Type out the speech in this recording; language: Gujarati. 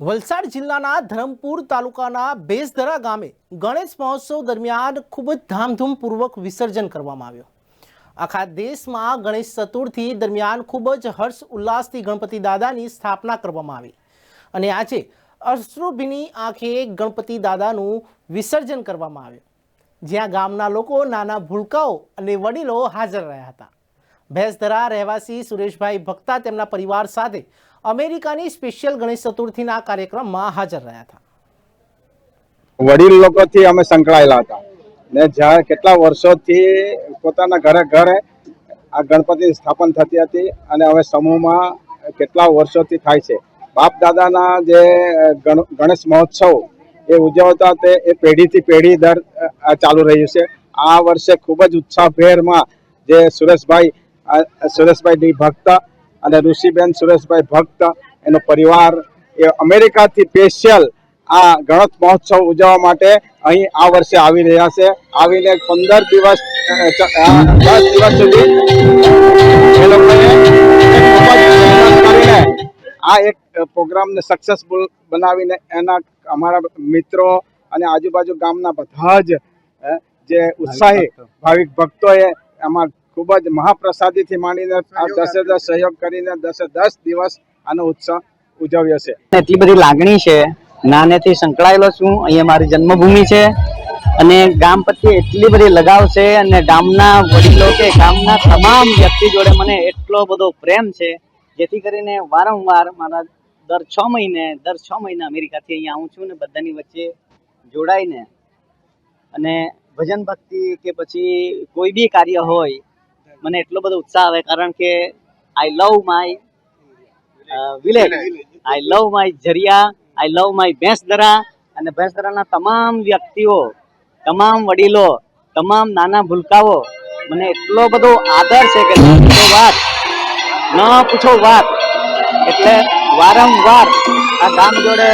વલસાડ જિલ્લાના ધરમપુર તાલુકાના બેસધરા ગામે ગણેશ મહોત્સવ દરમિયાન ખૂબ જ ધામધૂમપૂર્વક વિસર્જન કરવામાં આવ્યું. આખા દેશમાં ગણેશ ચતુર્થી દરમિયાન ખૂબ જ હર્ષ ઉલ્લાસથી ગણપતિ દાદાની સ્થાપના કરવામાં આવી અને આજે અશ્રુભીની આંખે ગણપતિ દાદાનું વિસર્જન કરવામાં આવ્યું. જ્યાં ગામના લોકો નાના ભૂલકાઓ અને વડીલો હાજર રહ્યા હતા. ભેંસધરા રહેવાસી સુરેશભાઈ ભક્તા તેમના પરિવાર સાથે અમેરિકાની સ્પેશિયલ ગણેશ ચતુર્થીના કાર્યક્રમમાં હાજર રહ્યા હતા. વડીલ લોકોથી અમે સંકળાયેલા હતા. ને જ્યાં કેટલા વર્ષોથી પોતાના ઘરે ઘરે આ ગણપતિ સ્થાપન થતી હતી અને હવે સમૂહમાં કેટલા વર્ષોથી થાય છે. બાપ દાદાના જે ગણેશ મહોત્સવ એ ઉજવતા તે એ પેઢીથી પેઢી દર ચાલુ રહ્યું છે. આ વર્ષે ખૂબ જ ઉત્સાહભેરમાં જે સુરેશભાઈ સુરેશભાઈની ભક્ત અને ઋષિબેન સુરેશભાઈ ભક્ત એનો પરિવાર એ અમેરિકાથી સ્પેશિયલ આ ગણત મહોત્સવ ઉજવવા માટે અહીં આ વર્ષે આવી રહ્યા છે. આવીને પંદર દિવસ દસ દિવસ સુધી એ લોકોએ આ એક પ્રોગ્રામને સક્સેસફુલ બનાવીને એના અમારા મિત્રો અને આજુબાજુ ગામના બધા જ જે ઉત્સાહી ભાવિક ભક્તોએ એમાં ખૂબ જ મહાપ્રસાદીથી માંડીને આ દસે દસ સહયોગ કરીને દસે દસ દિવસ આનો ઉત્સવ ઉજવ્યો છે. એટલી બધી લાગણી છે, નાનેથી સંકળાયેલો છું, અહીંયા મારી જન્મભૂમિ છે, અને ગામ પ્રત્યે એટલી બધી લગાવ છે અને ગામના વડીલો કે ગામના તમામ વ્યક્તિ જોડે મને એટલો બધો પ્રેમ છે, જેથી કરીને વારંવાર મારા દર છ મહિને, દર છ મહિને અમેરિકાથી અહીંયા આવું છું ને બધાની વચ્ચે જોડાઈને. અને ભજન ભક્તિ કે પછી કોઈ બી કાર્ય હોય મને એટલો બધો ઉત્સાહ આવે કારણ કે I love my village I love my Jariya I love my Bhensdara અને ભેંસદરાના તમામ વ્યક્તિઓ, તમામ વડીલો, તમામ નાના ભૂલકાઓ મને એટલો બધો આદર છે કે ન પૂછો વાત, ન પૂછો વાત. એટલે વારંવાર આ ગામ જોડે